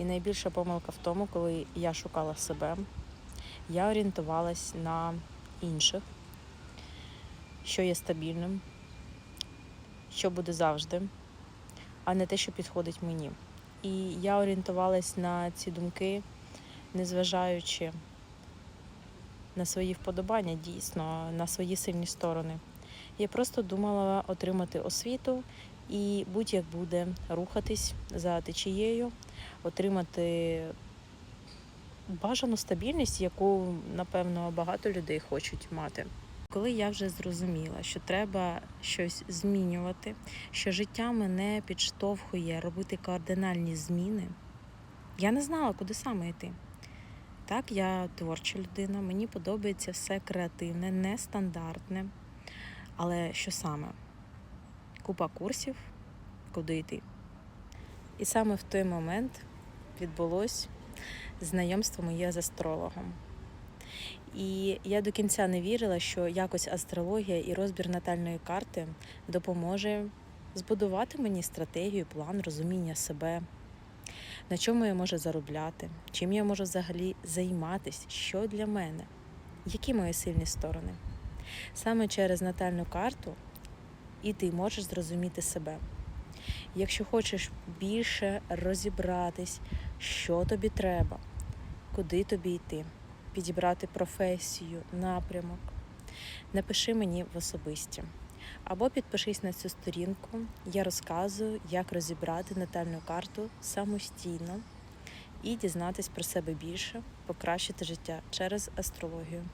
І найбільша помилка в тому, коли я шукала себе, я орієнтувалась на інших, що є стабільним, що буде завжди, а не те, що підходить мені. І я орієнтувалась на ці думки, незважаючи на свої вподобання, дійсно, на свої сильні сторони. Я просто думала отримати освіту і будь-як буде рухатись за течією, отримати бажану стабільність, яку, напевно, багато людей хочуть мати. Коли я вже зрозуміла, що треба щось змінювати, що життя мене підштовхує робити кардинальні зміни, я не знала, куди саме йти. Так, я творча людина, мені подобається все креативне, нестандартне. Але що саме? Купа курсів, куди йти. І саме в той момент відбулось знайомство моє з астрологом. І я до кінця не вірила, що якось астрологія і розбір натальної карти допоможе збудувати мені стратегію, план розуміння себе, на чому я можу заробляти, чим я можу взагалі займатися, що для мене, які мої сильні сторони. Саме через натальну карту і ти можеш зрозуміти себе. Якщо хочеш більше розібратись, що тобі треба, куди тобі йти, підібрати професію, напрямок, напиши мені в особисті. Або підпишись на цю сторінку, я розказую, як розібрати натальну карту самостійно і дізнатись про себе більше, покращити життя через астрологію.